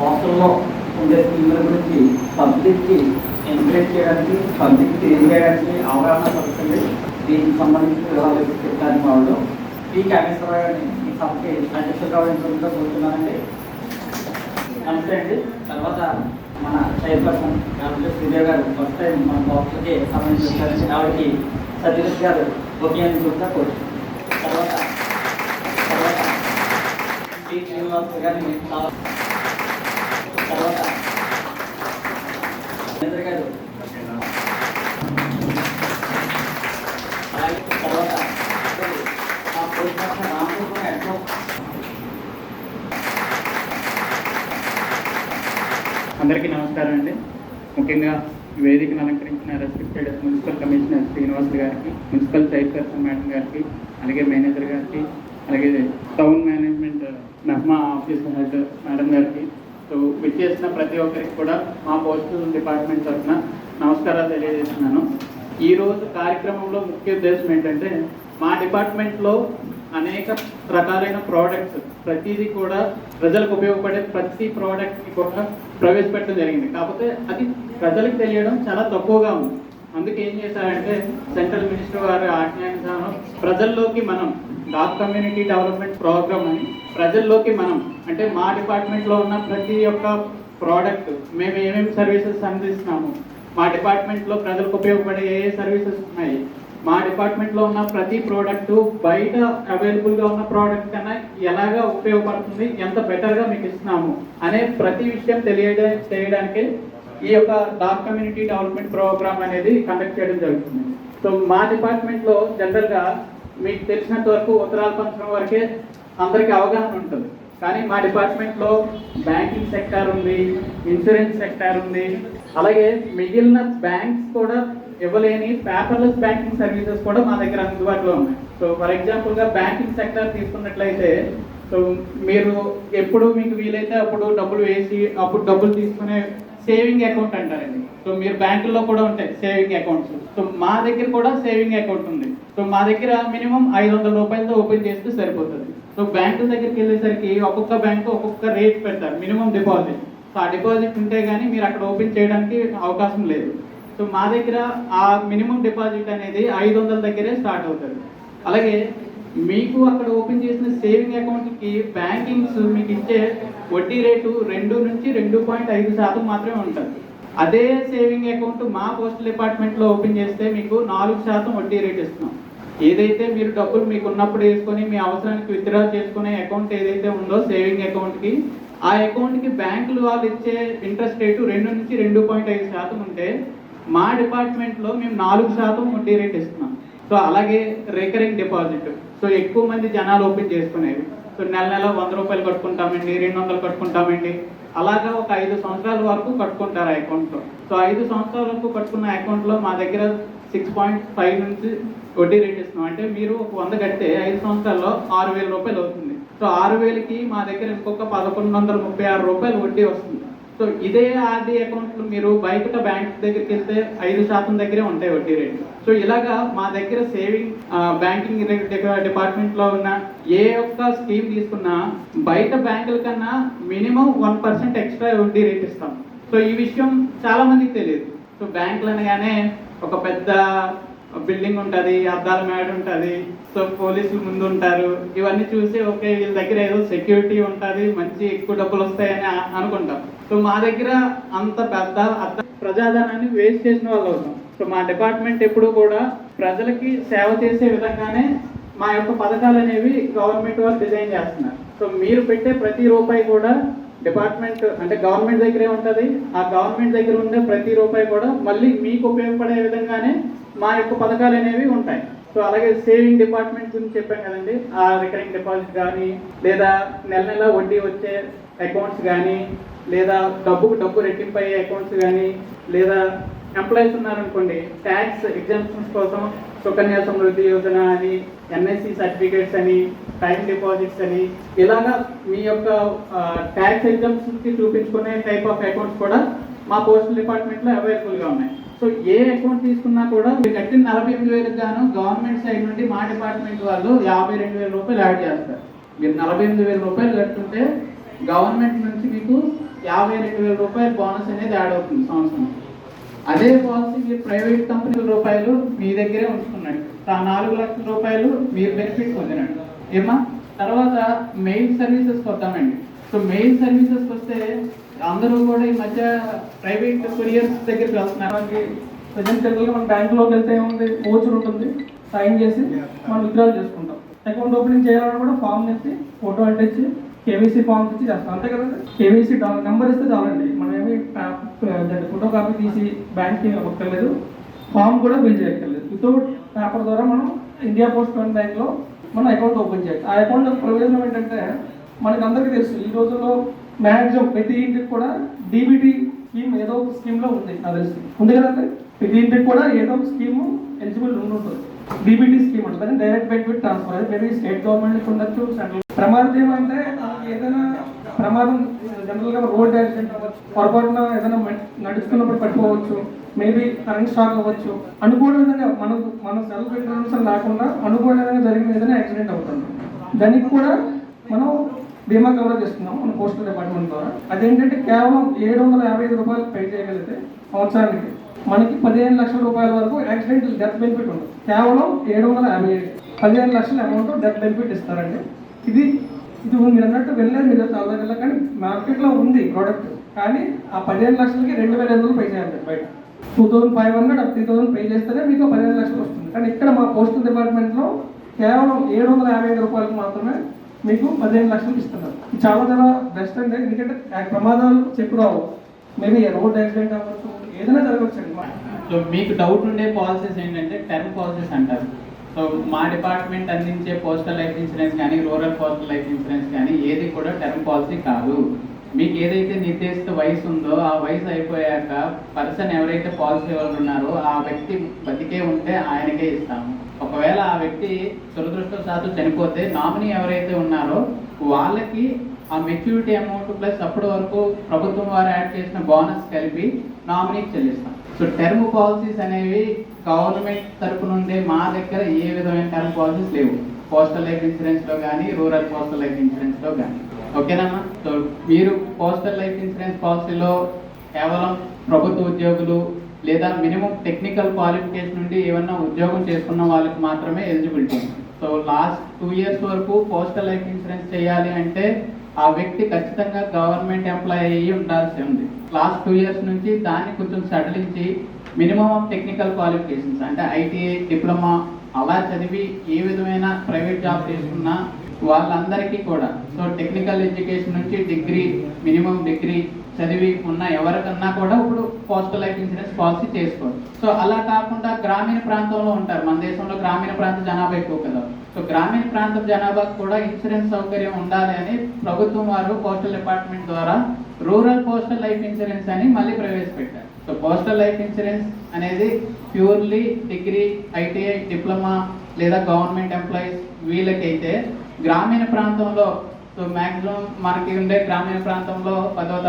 హాస్టల్లో ఉండే స్కీముల గురించి పబ్లిక్కి ఎంకరేజ్ చేయడానికి పబ్లిక్ తెలియజేయడానికి అవగాహన పడుతుంది దీనికి సంబంధించిన వివరాలు చెప్పడానికి వాళ్ళు ఈ కామేశ్వరరావు గారిని ఈ సభకి అధ్యక్షులు కావాలని కోరుతున్నానండి. నమస్తే అండి. తర్వాత మన చైర్పర్సన్ కాబట్టి సూర్య గారు ఫస్ట్ టైం మన బాక్స్కి సంబంధించి ఆవిడకి సతీష్ గారు ఒపీనియన్ కూడా కోరుతున్నాం. తర్వాత తర్వాత శ్రీనివాస్ గారిని ముఖ్యంగా ఈ వేదికను అలంకరించిన రెస్పెక్టెడ్ మున్సిపల్ కమిషనర్ శ్రీనివాస్ గారికి మున్సిపల్ చైర్పర్సన్ మేడం గారికి అలాగే మేనేజర్ గారికి అలాగే టౌన్ మేనేజ్మెంట్ మెహ్మా ఆఫీస్ హెడ్ మేడం గారికి. సో విచ్చేసిన ప్రతి ఒక్కరికి కూడా మా పోస్టల్ డిపార్ట్మెంట్ తరఫున నమస్కారాలు తెలియజేస్తున్నాను. ఈరోజు కార్యక్రమంలో ముఖ్య ఉద్దేశం ఏంటంటే మా డిపార్ట్మెంట్లో అనేక రకాలైన ప్రోడక్ట్స్ ప్రతిదీ కూడా ప్రజలకు ఉపయోగపడే ప్రతి ప్రోడక్ట్ని కూడా ప్రవేశపెట్టడం జరిగింది. కాకపోతే అది ప్రజలకు తెలియడం చాలా తక్కువగా ఉంది. అందుకే ఏం చేశారంటే సెంట్రల్ మినిస్టర్ వారి ఆజ్ఞానుసారం ప్రజల్లోకి మనం డాక్ కమ్యూనిటీ డెవలప్మెంట్ ప్రోగ్రామ్ అని ప్రజల్లోకి మనం అంటే మా డిపార్ట్మెంట్లో ఉన్న ప్రతి ఒక్క ప్రోడక్ట్ మేము ఏమేమి సర్వీసెస్ అందిస్తున్నాము మా డిపార్ట్మెంట్లో ప్రజలకు ఉపయోగపడే ఏ ఏ సర్వీసెస్ ఉన్నాయి మా డిపార్ట్మెంట్లో ఉన్న ప్రతి ప్రోడక్ట్ బయట అవైలబుల్గా ఉన్న ప్రోడక్ట్ కన్నా ఎలాగా ఉపయోగపడుతుంది ఎంత బెటర్గా మీకు ఇస్తున్నాము అనే ప్రతి విషయం తెలియజే చేయడానికి ఈ యొక్క డాక్ కమ్యూనిటీ డెవలప్మెంట్ ప్రోగ్రామ్ అనేది కండక్ట్ చేయడం జరుగుతుంది. సో మా డిపార్ట్మెంట్లో జనరల్గా మీకు తెలిసినంత వరకు ఉత్తరాల పంచడం వరకే అందరికీ అవగాహన ఉంటుంది. కానీ మా డిపార్ట్మెంట్లో బ్యాంకింగ్ సెక్టార్ ఉంది ఇన్సూరెన్స్ సెక్టార్ ఉంది అలాగే మిగిలిన బ్యాంక్స్ కూడా ఇవ్వలేని పేపర్లెస్ బ్యాంకింగ్ సర్వీసెస్ కూడా మా దగ్గర అందుబాటులో ఉన్నాయి. సో ఫర్ ఎగ్జాంపుల్గా బ్యాంకింగ్ సెక్టర్ తీసుకున్నట్లయితే సో మీరు ఎప్పుడు మీకు వీలైతే అప్పుడు డబ్బులు వేసి అప్పుడు డబ్బులు తీసుకునే సేవింగ్ అకౌంట్ అంటారండి సో మీరు బ్యాంకుల్లో కూడా ఉంటాయి సేవింగ్ అకౌంట్స్ సో మా దగ్గర కూడా సేవింగ్ అకౌంట్ ఉంది. సో మా దగ్గర మినిమం ఐదు వందల రూపాయలతో ఓపెన్ చేస్తే సరిపోతుంది. సో బ్యాంకు దగ్గరికి వెళ్ళేసరికి ఒక్కొక్క బ్యాంకు ఒక్కొక్క రేట్ పెడతారు మినిమం డిపాజిట్ సో ఆ డిపాజిట్ ఉంటే కానీ మీరు అక్కడ ఓపెన్ చేయడానికి అవకాశం లేదు. సో మా దగ్గర ఆ మినిమం డిపాజిట్ అనేది ఐదు వందల దగ్గరే స్టార్ట్ అవుతుంది. అలాగే మీకు అక్కడ ఓపెన్ చేసిన సేవింగ్ అకౌంట్కి బ్యాంకింగ్స్ మీకు ఇచ్చే వడ్డీ రేటు రెండు నుంచి రెండు పాయింట్ ఐదు శాతం మాత్రమే ఉంటుంది. అదే సేవింగ్ అకౌంట్ మా పోస్టల్ డిపార్ట్మెంట్లో ఓపెన్ చేస్తే మీకు నాలుగు శాతం వడ్డీ రేట్ ఇస్తున్నాం. ఏదైతే మీరు డబ్బులు మీకు ఉన్నప్పుడు వేసుకొని మీ అవసరానికి విత్డ్రా చేసుకునే అకౌంట్ ఏదైతే ఉందో సేవింగ్ అకౌంట్కి ఆ అకౌంట్కి బ్యాంకులు వాళ్ళు ఇచ్చే ఇంట్రెస్ట్ రేటు రెండు నుంచి రెండు పాయింట్ ఐదు శాతం ఉంటే మా డిపార్ట్మెంట్లో మేము నాలుగు శాతం వడ్డీ రేట్ ఇస్తున్నాం. సో అలాగే రికరింగ్ డిపాజిట్. సో ఎక్కువ మంది జనాలు ఓపెన్ చేసుకునేవి. సో నెల నెల వంద రూపాయలు కట్టుకుంటామండి రెండు వందలు కట్టుకుంటామండి. అలాగా ఒక ఐదు సంవత్సరాల వరకు కట్టుకుంటారు అకౌంట్లో. సో ఐదు సంవత్సరాల వరకు కట్టుకున్న అకౌంట్లో మా దగ్గర సిక్స్ పాయింట్ ఫైవ్ నుంచి వడ్డీ రేట్ ఇస్తున్నాం. అంటే మీరు ఒక వంద కడితే ఐదు సంవత్సరాల్లో ఆరు వేల రూపాయలు అవుతుంది. సో ఆరు వేలకి మా దగ్గర ఇంకొక పదకొండు వందల ముప్పై ఆరు రూపాయలు వడ్డీ వస్తుంది. సో ఇదే ఆర్డీ అకౌంట్లు మీరు బయట బ్యాంక్ దగ్గరికి వెళ్తే ఐదు శాతం దగ్గరే ఉంటాయి వడ్డీ రేట్లు సో ఇలాగా మా దగ్గర సేవింగ్ బ్యాంకింగ్ డిపార్ట్మెంట్లో ఉన్న ఏ ఒక్క స్కీమ్ తీసుకున్నా బయట బ్యాంకుల కన్నా మినిమం వన్ పర్సెంట్ ఎక్స్ట్రా వడ్డీ రేట్ ఇస్తాం. సో ఈ విషయం చాలా మందికి తెలియదు. సో బ్యాంకులు అనగానే ఒక పెద్ద బిల్డింగ్ ఉంటుంది అద్దాల మేడ ఉంటుంది సో పోలీసులు ముందు ఉంటారు ఇవన్నీ చూసి ఓకే వీళ్ళ దగ్గర ఏదో సెక్యూరిటీ ఉంటుంది మంచి ఎక్కువ డబ్బులు వస్తాయని అనుకుంటాం. సో మా దగ్గర అంత పెద్ద అంత ప్రజాధనాన్ని వేస్ట్ చేసిన వాళ్ళు అవుతాం. సో మా డిపార్ట్మెంట్ ఎప్పుడు కూడా ప్రజలకి సేవ చేసే విధంగానే మా యొక్క పథకాలు అనేవి గవర్నమెంట్ వాళ్ళు డిజైన్ చేస్తున్నారు. సో మీరు పెట్టే ప్రతి రూపాయి కూడా డిపార్ట్మెంట్ అంటే గవర్నమెంట్ దగ్గరే ఉంటుంది. ఆ గవర్నమెంట్ దగ్గర ఉండే ప్రతి రూపాయి కూడా మళ్ళీ మీకు ఉపయోగపడే విధంగానే మా యొక్క పథకాలు అనేవి ఉంటాయి. సో అలాగే సేవింగ్ డిపార్ట్మెంట్ గురించి చెప్పాం కదండి. ఆ రికరింగ్ డిపాజిట్ కానీ లేదా నెల నెల వడ్డీ వచ్చే అకౌంట్స్ కానీ లేదా డబ్బుకు డబ్బు రెట్టింపు అయ్యే అకౌంట్స్ కానీ లేదా ఎంప్లాయీస్ ఉన్నారనుకోండి ట్యాక్స్ ఎగ్జామ్షన్స్ కోసం సుకన్య సమృద్ధి యోజన అని ఎన్ఎస్సి సర్టిఫికేట్స్ అని టైం డిపాజిట్స్ అని ఇలాగా మీ యొక్క ట్యాక్స్ ఎగ్జామ్స్కి చూపించుకునే టైప్ ఆఫ్ అకౌంట్స్ కూడా మా పోస్టల్ డిపార్ట్మెంట్లో అవైలబుల్గా ఉన్నాయి. సో ఏ అకౌంట్ తీసుకున్నా కూడా మీరు కట్టిన నలభై ఎనిమిది వేలకు గాను గవర్నమెంట్ సైడ్ నుండి మా డిపార్ట్మెంట్ వాళ్ళు యాభై రెండు వేల రూపాయలు యాడ్ చేస్తారు. మీరు నలభై ఎనిమిది వేల రూపాయలు కట్టుంటే గవర్నమెంట్ నుంచి మీకు యాభై రెండు వేల రూపాయల బోనస్ అనేది యాడ్ అవుతుంది సంవత్సరం. అదే పాలసీ మీరు ప్రైవేట్ కంపెనీల రూపాయలు మీ దగ్గరే ఉంచుకున్నాడు ఆ నాలుగు లక్షల రూపాయలు మీరు బెనిఫిట్ పొందినాడు ఏమా తర్వాత మెయిల్ సర్వీసెస్కి వద్దామండి సో మెయిల్ సర్వీసెస్కి వస్తే అందరూ కూడా ఈ మధ్య ప్రైవేట్ కొరియర్స్ దగ్గరికి వస్తున్నారు ప్రజెంట్ జనరల్గా మన బ్యాంకులోకి వెళ్తే ఏముంది? ఓచర్ ఉంటుంది. సైన్ చేసి మనం విత్డ్రాల్ చేసుకుంటాం. అకౌంట్ ఓపెనింగ్ చేయాలని కూడా ఫామ్ ఇచ్చి ఫోటో అంటించి కేవీసీ ఫామ్ ఇచ్చి చేస్తాం. అంతే కదా? కేవీసీ నెంబర్ ఇస్తే చాలండి. మనం ఏమి ఫోటో కాపీ తీసి బ్యాంక్కి ఇవ్వక్కర్లేదు ఫామ్ కూడా ఫిల్ చేయక్కర్లేదు. వితౌట్ పేపర్ ద్వారా మనం ఇండియా పోస్ట్ పేమెంట్ బ్యాంక్లో మనం అకౌంట్ ఓపెన్ చేయొచ్చు ఆ అకౌంట్ ప్రయోజనం ఏంటంటే మనకి అందరికీ తెలుసు ఈ రోజుల్లో మ్యాక్సిమం ప్రతి ఇంటికి కూడా డీబీటీ స్కీమ్ ఏదో ఒక స్కీమ్లో ఉంది నాకు తెలిసి. ఉంది కదండి? ప్రతి ఇంటికి కూడా ఏదో ఒక స్కీమ్ ఎలిజిబుల్ ఉంటుంది. డీబీటీ స్కీమ్ ఉంటుంది డైరెక్ట్ బెనిఫిట్ ట్రాన్స్ఫర్ అది మేబీ స్టేట్ గవర్నమెంట్ ఉండొచ్చు సెంట్రల్ ప్రమాదం ఏమంటే ఏదైనా ప్రమాదం జనరల్గా రోడ్ యాక్సిడెంట్ అవ్వచ్చు పొరపాటున ఏదైనా మె- నడుస్తున్నప్పుడు పట్టుకోవచ్చు మేబీ కరెంట్ షాక్ అవ్వచ్చు అనుకోని విధంగా మనకు మన సెల్ఫ్ ఇన్సూరెన్స్ లేకుండా అనుకోని విధంగా జరిగిన ఏదైనా యాక్సిడెంట్ అవుతుంది. దానికి కూడా మనం బీమా కవరేజ్ ఇస్తున్నాం మన పోస్టల్ డిపార్ట్మెంట్ ద్వారా. అదేంటంటే కేవలం ఏడు వందల యాభై ఐదు రూపాయలు పే చేయగలిగితే సంవత్సరానికి మనకి పదిహేను లక్షల రూపాయల వరకు యాక్సిడెంటల్ డెత్ బెనిఫిట్ ఉంది కేవలం ఏడు వందల యాభై ఐదు. పదిహేను లక్షల అమౌంట్ డెత్ బెనిఫిట్ ఇస్తారండి. ఇది ఇది మీరు అన్నట్టు వెళ్ళలేదు మీరు చాలా దగ్గర కానీ మార్కెట్లో ఉంది ప్రోడక్ట్. కానీ ఆ పదిహేను లక్షలకి రెండు వేల ఐదు వందలు పే చేయాలి బయట. Two thousand five hundred three thousand pay చేస్తేనే మీకు పదిహేను లక్షలు వస్తుంది. కానీ ఇక్కడ మా పోస్టల్ డిపార్ట్మెంట్లో కేవలం ఏడు వందల యాభై ఐదు రూపాయలకు మాత్రమే మీకు పదిహేను లక్షలు ఇస్తున్నారు. ఇది చాలా చాలా బెస్ట్ అండి. ఎందుకంటే ఆ ప్రమాదాలు చెప్పు రావు. మేబీ రోడ్ యాక్సిడెంట్ అవ్వచ్చు ఏదైనా జరగవచ్చండి. సో మీకు డౌట్ ఉండే పాలసీస్ ఏంటంటే టర్మ్ పాలసీస్ అంటారు. సో మా డిపార్ట్మెంట్ అందించే పోస్టల్ లైఫ్ ఇన్సూరెన్స్ కానీ రూరల్ పోస్టల్ లైఫ్ ఇన్సూరెన్స్ కానీ ఏది కూడా టర్మ్ పాలసీ కాదు. మీకు ఏదైతే నిర్దేశిత వయసు ఉందో ఆ వయసు అయిపోయాక పర్సన్ ఎవరైతే పాలసీ వాళ్ళు ఉన్నారో ఆ వ్యక్తి బతికే ఉంటే ఆయనకే ఇస్తాము. ఒకవేళ ఆ వ్యక్తి దురదృష్టవశాత్తు చనిపోతే నామినీ ఎవరైతే ఉన్నారో వాళ్ళకి ఆ మెచ్యూరిటీ అమౌంట్ ప్లస్ అప్పటి వరకు ప్రభుత్వం వారు యాడ్ చేసిన బోనస్ కలిపి నామినీకి చెల్లిస్తాం. సో టర్మ్ పాలసీస్ అనేవి గవర్నమెంట్ తరపు నుండి మా దగ్గర ఏ విధమైన టర్మ్ పాలసీస్ లేవు. పోస్టల్ లైఫ్ ఇన్సూరెన్స్లో కానీ రూరల్ పోస్టల్ లైఫ్ ఇన్సూరెన్స్లో కానీ ఓకేనమ్మా? సో మీరు పోస్టల్ లైఫ్ ఇన్సూరెన్స్ పాలసీలో కేవలం ప్రభుత్వ ఉద్యోగులు లేదా మినిమం టెక్నికల్ క్వాలిఫికేషన్ నుండి ఏమన్నా ఉద్యోగం చేసుకున్న వాళ్ళకి మాత్రమే eligibility. So last two years వరకు పోస్టల్ లైఫ్ ఇన్సూరెన్స్ చేయాలి అంటే ఆ వ్యక్తి ఖచ్చితంగా గవర్నమెంట్ ఎంప్లాయ్ అయ్యి ఉండాల్సి ఉంది. లాస్ట్ టూ ఇయర్స్ నుంచి దాన్ని కొంచెం సడలించి మినిమం ఆఫ్ టెక్నికల్ క్వాలిఫికేషన్స్ అంటే ఐటీఐ డిప్లొమా అలా చదివి ఏ విధమైన ప్రైవేట్ జాబ్ చేసుకున్నా వాళ్ళందరికీ కూడా. సో టెక్నికల్ ఎడ్యుకేషన్ నుంచి డిగ్రీ మినిమం డిగ్రీ చదివి ఉన్న ఎవరికన్నా కూడా ఇప్పుడు పోస్టల్ లైఫ్ ఇన్సూరెన్స్ పాలసీ చేసుకోవచ్చు సో అలా కాకుండా గ్రామీణ ప్రాంతంలో ఉంటారు. మన దేశంలో గ్రామీణ ప్రాంత జనాభా ఎక్కువ కదా. సో గ్రామీణ ప్రాంత జనాభాకు కూడా ఇన్సూరెన్స్ సౌకర్యం ఉండాలి అని ప్రభుత్వం వారు పోస్టల్ డిపార్ట్మెంట్ ద్వారా రూరల్ పోస్టల్ లైఫ్ ఇన్సూరెన్స్ అని మళ్ళీ ప్రవేశపెట్టారు. సో పోస్టల్ లైఫ్ ఇన్సూరెన్స్ అనేది ప్యూర్లీ డిగ్రీ ఐటీఐ డిప్లొమా లేదా గవర్నమెంట్ ఎంప్లాయీస్ వీళ్ళకైతే గ్రామీణ ప్రాంతంలో మాక్సిమం మనకి ఉండే గ్రామీణ ప్రాంతంలో పదవ తరగతి